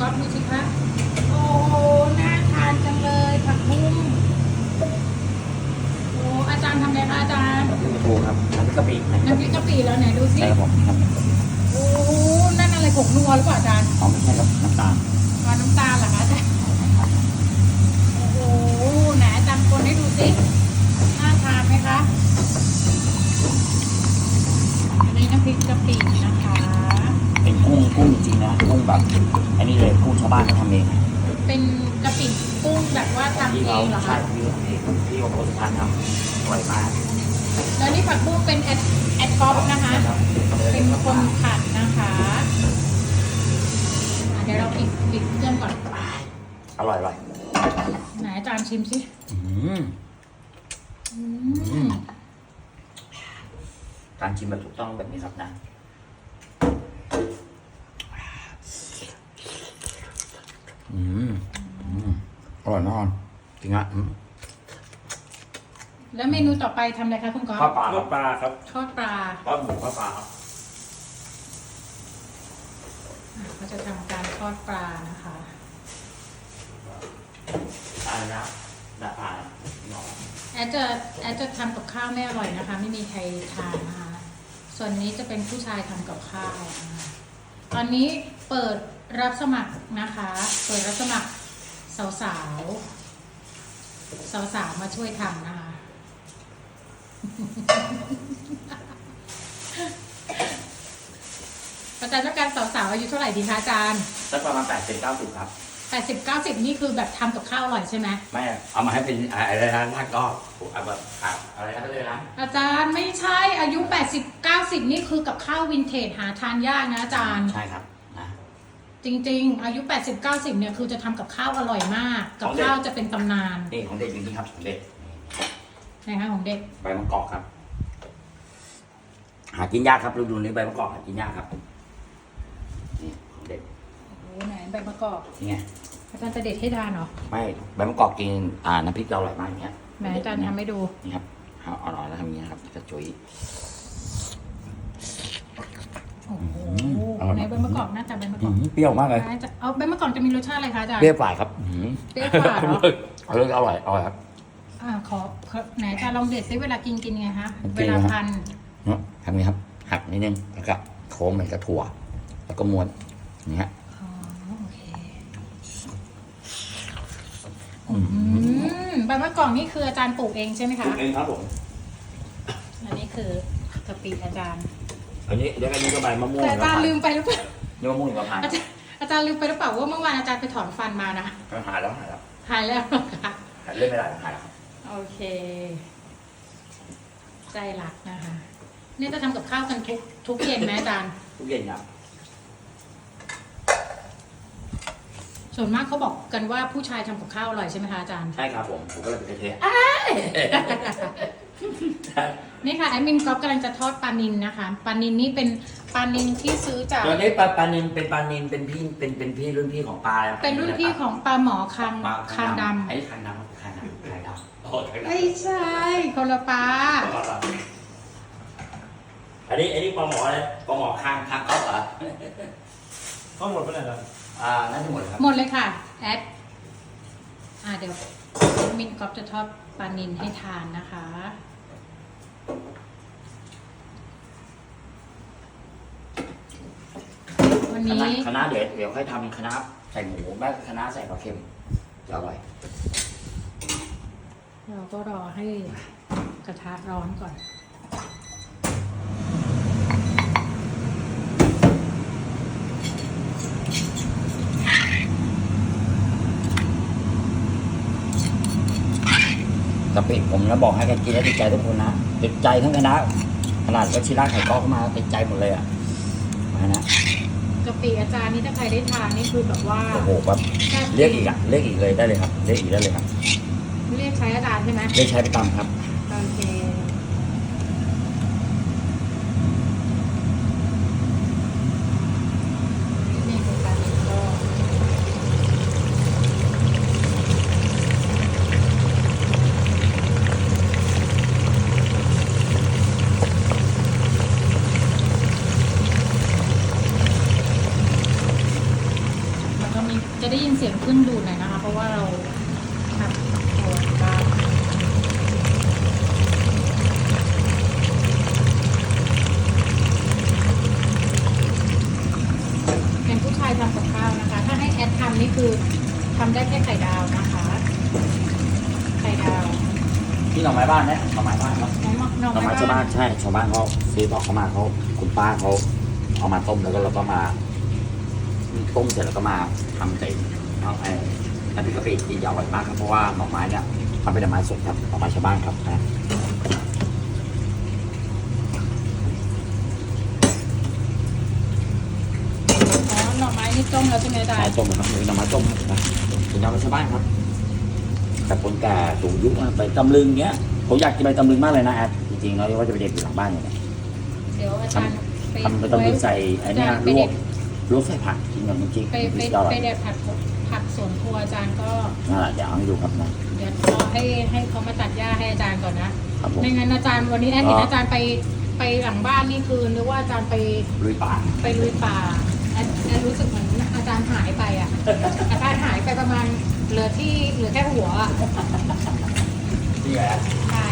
ก๊อฟดูสิคะโอ้โหน่าทานจังเลยผักบุ้งโอ้อาจารย์ทำอะไรคะอาจารย์น้ำพริกปลาทูครับน้ำพริกกะปินะน้ำพริกกะปิแล้วไหนดูสิใช่ครับผมครับโอ้นั่นอะไรผงนัวหรือเปล่าอาจารย์ อ๋อไม่ใช่ครับน้ำตาลอ๋อน้ำตาลเหรอคะอาจารย์ โอ้โหไหนอาจารย์คนให้ดูสิน่าทานไหมคะ อันนี้น้ำพริกกะปินะคะเป็น กุ้งกุ้งจริงๆนะกุ้งแบบอันนี้เลยกุ้งชาวบ้านเขาทำเองเป็นกะปิกุ้งแบบว่าทำที่เอเขางเหรอใช่คะที่เขาทำเองที่เขาโพสต์ทานทำอร่อยมากแล้วนี่ผักบุ้งเป็นแอดแอดกอฟนะคะครับเป็นคนผัดนะคะอะเดี๋ยวเราปิดปิดเครื่องก่อน อร่อยอร่อยไหนอาจารย์ชิมสิอืมอืมการชิมแบบถูกต้องแบบนี้ครับนะอืมอืมอ ร่อยแน่นอนจริงอะอืมแล้วเมนูต่อไปทำอะไรคะคุณกอฟข้าวเปลาทอดปลาครับทอดปลาทอดหมูข้าวปลาครับอะก็จะทำการทอดปลานะคะอะไรนะดาปลาหนอแอดจะแอดจะทำกับข้าวไม่อร่อยนะคะ ไม่มีใครทานนะคะ ส่วนนี้จะเป็นผู้ชายทำกับข้าวนะคะตอนนี้เปิดรับสมัครนะคะ เปิดรับสมัคร สาวสาวสาวสาวๆมาช่วยทำนะคะ อาจารย์ต้องการสาวๆอายุเท่าไหร่ดีคะอาจารย์สักประมาณแปดสิบเก้าสิบครับแปดสิบเก้าสิบนี่คือแบบทำกับข้าวอร่อยใช่ไหมไม่เอามาให้เป็นอะไรนะท่านก็เอาแบบอะอะไรนะก็เลยนะอาจารย์ไม่ใช่อายุ80 90นี่คือกับข้าววินเทจหาทานยากนะอาจารย์ใช่ครับนะ จริง ๆ อายุ 80 90 เนี่ยคือจะทำกับข้าวอร่อยมาก กับข้าวจะเป็นตำนานนี่ของเด็กจริงๆครับของเด็กนะคะของเด็กใบมะกอกครับ หากินยากครับฤดูนี้ใบมะกอกหากินยากครับนี่ของเด็กโอ้โหไหนใบมะกอกนี่ไงอาจารย์จะเด็ดให้ทานเหรอไม่ใบมะกอกกินอ่าน้ำพริกเราอร่อยมากอย่างเงี้ยไหนอาจารย์ทำให้ดูนี่ครับเอาอร่อยแล้วทำอย่างเงี้ยครับกระจุย โอ้โหอร่อยในใบมะกอกน่าจะใบมะกอือกมเปรี้ยวมากเลยอาจจะเอาใบมะกอกจะมีรสชาติอะไรคะอาจารย์ เปรี้ยวฝ่ายครับอืมเปรี้ยวกว่าเหรอ เอออร่อยอร่อยครับ อ่าขอขอไหนอาจารย์ลองเด็ดซิเวลากินกินไงคะกินเวลานะครับพันเนาะทำนี้ครับ หักนิดนึงแล้วก็โค้งเหมือนกับถั่ว แล้วก็ม้วนอย่างเงี้ย อ๋อโอเคอืมอืมใบมะกอกนี่คืออาจารย์ปลูกเองใช่ไหมคะ เองครับผมอันนี้คือกะปิอาจารย์ อันนี้เดี๋ยวอันนี้ก็ใบมะม่วงแต่อาจารย์ลืมไปหรือเปล่านี่มะม่วงกับพานอาจารย์อาจารย์ลืมไปหรือเปล่าว่าเมื่อวานอาจารย์ไปถอนฟันมานะหายแล้วหายแล้วหายแล้วเหรอค่ะหายเล่นไม่ได้แล้วหายแล้วครับโอเค ใจรักนะคะเนี่ยจะทำกับข้าวกันทุกทุกเย็นไหมอาจารย์ ทุกเย็นครับส่วนมากเขาบอกกันว่าผู้ชายทำกับข้าวอร่อยใช่ไหมคะอาจารย์ ใช่ครับผมผมก็เลยไปเทส นี่ค่ะแอดมินก๊อฟกำลังจะทอดปลานินนะคะปลานินนี่เป็นปลานินที่ซื้อจาก ตอนนี้ปลาปลานินเป็นปลานินเป็นพี่เป็นเป็นพี่รุ่นพี่ของปลาแล้วเป็นรุ่นพี่ของปลาหมอคางปลาคางดไอ้คางดำคางดำคางดำโอ้คางำดำไม่ใช่คนละปลาอันนี้อันนี้ปลาหมออะไรปลาหมอคางคางก๊อฟเหรอทั้งหมดเป็นอะไรครับอ่าน่าจะหมดเลยครับหมดเลยค่ะแอดอ่าเดี๋ยวแอดมินก๊อฟจะทอดปลานินให้ทานนะคะ วันคนี้ณะคณะเดี๋ยวเดี๋ยวค่อยทำคณะใส่หมูแม่คณะใส่ปลาเค็มจะอร่อยเราก็รอให้กระทะร้อนก่อน กะปิผมนะบอกให้กันกินแล้วติดใจทุกคนนะติดใจทั้งคณะขนาดก็ชิล่าไข่ก้อกเข้ามาติดใจหมดเลยอะมานะกะปิอาจารย์นี่ถ้าใครได้ทานนี่คือแบบว่าโอ้โหแบบแซ่บเรียกอีกอะเรียกอีกเลยได้เลยครับเรียกอีกได้เลยครับ เรียกใช้อาจารย์ใช่ไหมเรียกใช้ประจำครับ โอเคนี่คือปลานิลก็ แล้วก็มี ที่หน่อไม้ บ้านเนี่ยหน่อไม้บ้านครับหน่อหน่อไม้ไม้ชาวบ้านใช่ชาวบ้านเขาซื้อบอกเขามาเขาคุณป้าเขาเอามาต้มแล้วก็เราก็มาต้มเสร็จแล้วก็มาทำเป็นเอาไอ้น้ำพริกกะปิที่อร่อยมากครับเพราะว่าหน่อไม้เนี่ยทำเป็นหน่อไม้สดครับหน่อไม้ชาวบ้านครับนะอ๋อหน่อไม้นี่ต้มแล้วใช่ไหมอาจารใช่ย์ต้มนะครับเป็นหน่อไม้ต้มนะเป็นหน่อไม้ชาวบ้านครับแต่คนแก่สูงอายุอะไปตำลึงเนี้ย ผมอยากกินไปตำลึงมากเลยนะแอดจริงๆแล้วว่าจะไปเด็ดอยู่หลังบ้านอยู่เนี่ยเดี๋ยวอาจารย์ไปทำไปตำลึงใส่ไอ้เนี่ยอาจารย์ไปลวเด็กดลวกใส่ผักกินกับน้ำจิ้มไปไปอร่อไปยเด็ดผักผักสวนครัวอาจารย์ก็นั่นแหละเดี๋ยวเอาให้ดูครับนะเดี๋ยวรอให้ให้เขามาตัดหญ้าให้อาจารย์ก่อนนะครับผมไม่งั้นอาจารย์วันนี้แอนเห็นอ๋อออาจารย์ไปไปหลังบ้านนี่คือนึกว่าอาจารย์ไปลุยป่าไปลุยป่าแอนแอนรู้สึกเหมือนอาจารย์หายไปอะอาจารย์หายไปประมาณเหลือที่เหลือแค่หัวอะ นี่แหละใช่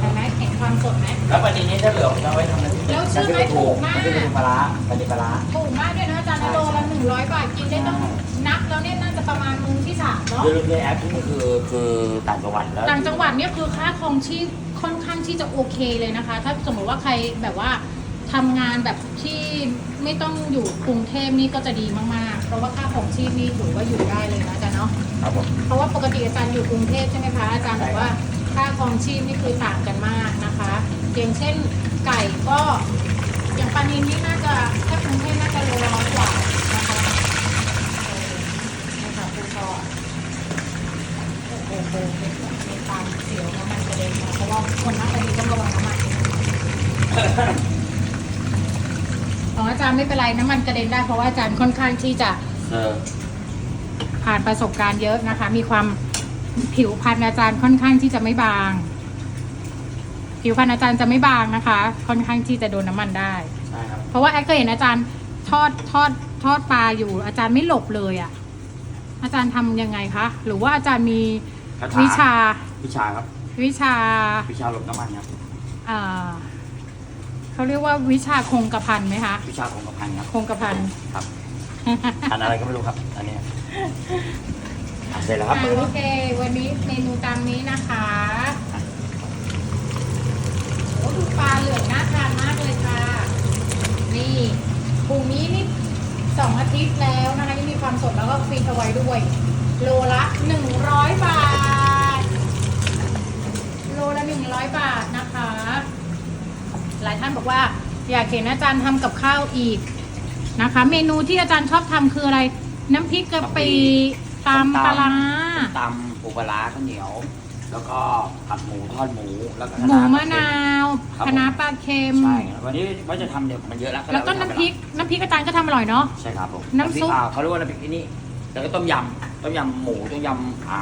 เห็นไหมเห็นความสดไหมแล้วประเด็นนี้ถ้าเหลือผมจะเอาไว้ทำอะไรแล้วชื่อไม่ถูกมากนจะเป็นปลาร้าประเด็นปลาร้าถูกมากด้วยนะอาจารย์นะโลละหนึ่งร้อยบาทกินได้ต้องนับแล้วเนี่ยน่าจะประมาณมื้อที่สามเนาะ คือในแอปที่นี่คือคือต่างจังหวัดแล้วต่างจังหวัดเนี่ยคือค่าครองชีพค่อนข้างที่จะโอเคเลยนะคะ ถ้าสมมติว่าใครแบบว่าทำงานแบบที่ไม่ต้องอยู่กรุงเทพนี่ก็จะดีมากๆ เพราะว่าค่าครองชีพนี่ถือว่าอยู่ได้เลยนะอาจารย์เนาะ ครับผม เพราะว่าปกติอาจารย์อยู่กรุงเทพใช่ไหมคะอาจารย์บอกว่า ค่าครองชีพนี่คือต่างกันมากนะคะ อย่างเช่นไก่ก็อย่างปลานินนี่น่าจะถ้ากรุงเทพน่าจะโลละร้อยกว่านะคะเนี่ค่ะผู้ชอโอ้โหโอ้โหมีความเสียวน้ำมันกระเด็นมาเพราะว่าคนนักคดีต้องระวังน้ำมันของอาจารย์ไม่เป็นไรน้ำมันกระเด็นได้เพราะว่าอาจารย์ค่อนข้างที่จะผ่านประสบการณ์เยอะนะคะ มีความ ผิวพรรณอาจารย์ค่อนข้างที่จะไม่บาง ผิวพรรณอาจารย์จะไม่บางนะคะ ค่อนข้างที่จะโดนน้ำมันได้ ใช่ครับ เพราะว่าแอดเคยเห็นอาจารย์ทอดทอดทอดปลาอยู่ อาจารย์ไม่หลบเลยอะ่ะ อาจารย์ทำยังไงคะ หรือว่าอาจารย์มีคาถา วิชาวิชาครับ วิชาวิชาหลบน้ำมันครับอ่าเขาเรียกว่าวิชาคงกระพันไหมคะ วิชาคงกระพันครับ คงกระพัน ครับ อันอะไรก็ไม่รู้ครับ อันเนี้ยอะ เสร็จแล้วครับอ่าโอเค วันนี้เมนูตามนี้นะคะโอ้ดูปลาเหลืองน่าทานมากเลยค่ะ นี่ปูนี้นี่สองอาทิตย์แล้วนะคะยังมีความสดแล้วก็ฟรีซเอาไว้ด้วย โลละหนึ่งร้อยบาท โลละหนึ่งร้อยบาทนะคะ หลายท่านบอกว่า อยากเห็นอาจารย์ทำกับข้าวอีกนะคะ เมนูที่อาจารย์ชอบทำคืออะไร น้ำพริกกะปิ ตำปลาร้าตำปูปลาร้าข้าวเหนียว แล้วก็ผัดหมูทอดหมูแล้วก็หมูมะนาวครับคะน้าปลาเค็มใช่ครับวันนี้ว่าจะทำเดี๋ยวมันเยอะแล้วแล้วก็น้ำพริกน้ำพริกอาจารย์ก็ทำอร่อยเนาะใช่ครับผมน้ำซุปอ่าเขาเรียกว่าน้ำพริกที่นี่ แล้วก็ต้มยำต้มยำหมูต้มยำอ่า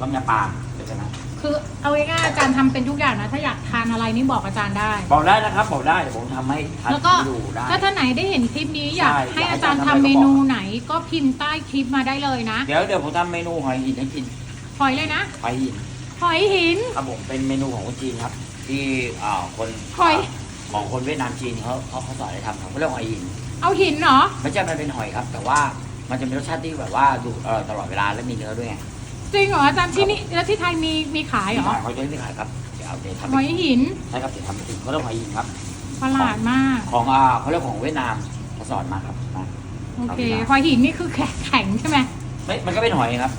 ต้มยำปลาเป็นไงนะคือเอาง่ายๆอาจารย์ทำเป็นทุกอย่างนะ ถ้าอยากทานอะไรนี่บอกอาจารย์ได้ บอกได้นะครับบอกได้เดี๋ยวผมทำให้ทานแล้วก็ดูได้ ถ้าท่านไหนได้เห็นคลิปนี้อยากใช่ให้อยากให้อาจารย์อาทำจารย์ทำอะไรเมก็บอกนูไหนก็พิมพ์ใต้คลิปมาได้เลยนะเดี๋ยวเดี๋ยวผมทำเมนูหอยหินให้กินหอยเลยนะหอยหินหอยหิน ครับผมเป็นเมนูของคนจีนครับ ที่อ่าคนหอย ของคนเวียดนามจีนเขาเขาเขาสอนให้ทำครับเขาเรียกหอยหินเอาหินเหรอ ไม่ใช่มันเป็นหอยครับ แต่ว่า มันจะมีรสชาติที่แบบว่าดูอร่อยตลอดเวลาและมีเนื้อด้วยไงจริงเหรออาจารย์ที่นี่แล้วที่ไทยมีมีขายเหรอเขาจะไม่ขายครับเดี๋ยวเอาเดี๋ยวทำหอยหินใช่ครับเดี๋ยวทำไปถึงเขาเรียกหอยหินครับ ประหลาดมาก ของอ่าเขาเรียกของเวียดนามเขาสอนมาครับนะโอเคเอาดีนะหอยหินนี่คือแข็งแข็งใช่ไหมไม่มันก็เป็นหอยครับ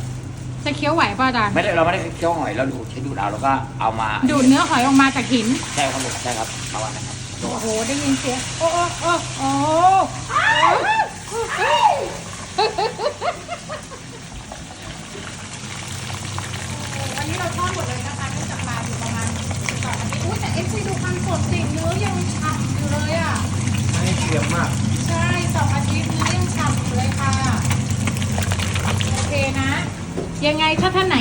จะเคี้ยวไหวป่ะอาจารย์ไม่ได้เราไม่ได้เคี่ยวหอยเราดูดใช้ดูดเอาแล้วก็เอามาดูดเนื้อหอยออกมาจากหิน ใช่ครับผมใช่ครับประมาณนั้นครับ โอ้โห ได้ยินเสียง โอ้โอ้โอ้โอ้ วันนี้เราทอดหมดเลยนะคะเนื่องจากปลาอยู่ประมาณสองอาทิตย์อุ้ยแต่เอฟซีดูความสดสิเนื้อยังฉ่ำอยู่เลยอะ อันนี้เค็มมากใช่สองอาทิตย์เนื้อยังฉ่ำอยู่เลยค่ะ โอเคนะ ยังไงถ้าท่านไหน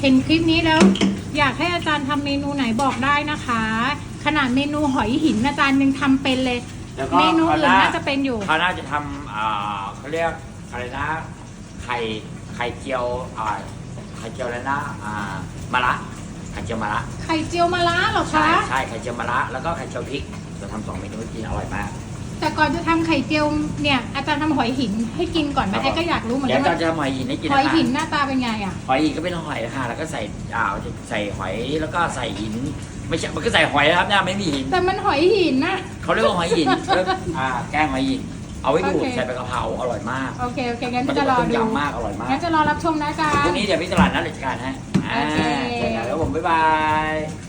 เห็นคลิปนี้แล้ว อยากให้อาจารย์ทำเมนูไหนบอกได้นะคะ ขนาดเมนูหอยหินอาจารย์ยังทำเป็นเลย แล้วก็เมนูอื่นครวหน่าจะเป็นอยู่เขาน่าจะทำอ่าเขาเรียก อะไรนะ ไข่ไข่เจียวอ่าไข่เจียวอะไรนะอ่ามะระไข่เจียวมะระไข่เจียวมะระเหรอใช่คะ ใช่ไข่เจียวมะระแล้วก็ไข่เจียวพริกจะทำสองเมนูให้กินอร่อยมาก แต่ก่อนจะทำไข่เจียวเนี่ยอาจารย์ทำหอยหินให้กินก่อนไหมครับ ไอ้ก็อยากรู้เหมือนเดี๋ยกัวนตอนว่าจะทำหอยหินให้กินหอยนะคะหินหน้าตาเป็นไงอะ หอยหินก็เป็นหอยนะคะแล้วก็ใส่อ่าจะใส่หอยแล้วก็ใส่หิน ไม่ใช่มันก็ใส่หอยนะครับเนี่ยไม่มีหินแต่มันหอยหินนะเขาเรียกว่าหอยหินแล้วอ่าแกงหอยหิน เอาไว้ดูดโอเคใส่ใบกะเพราอร่อยมากโอเค โอเค งั้นมันจะจะรอต้มดู ยำมากอร่อยมากงั้นจะรอรับชมนะอาจารพรุ่งย์ นี้เดี๋ยวพี่ตลาดนัดราชการฮะอ่าโอเค เจอกันแล้วผมบ๊ายบาย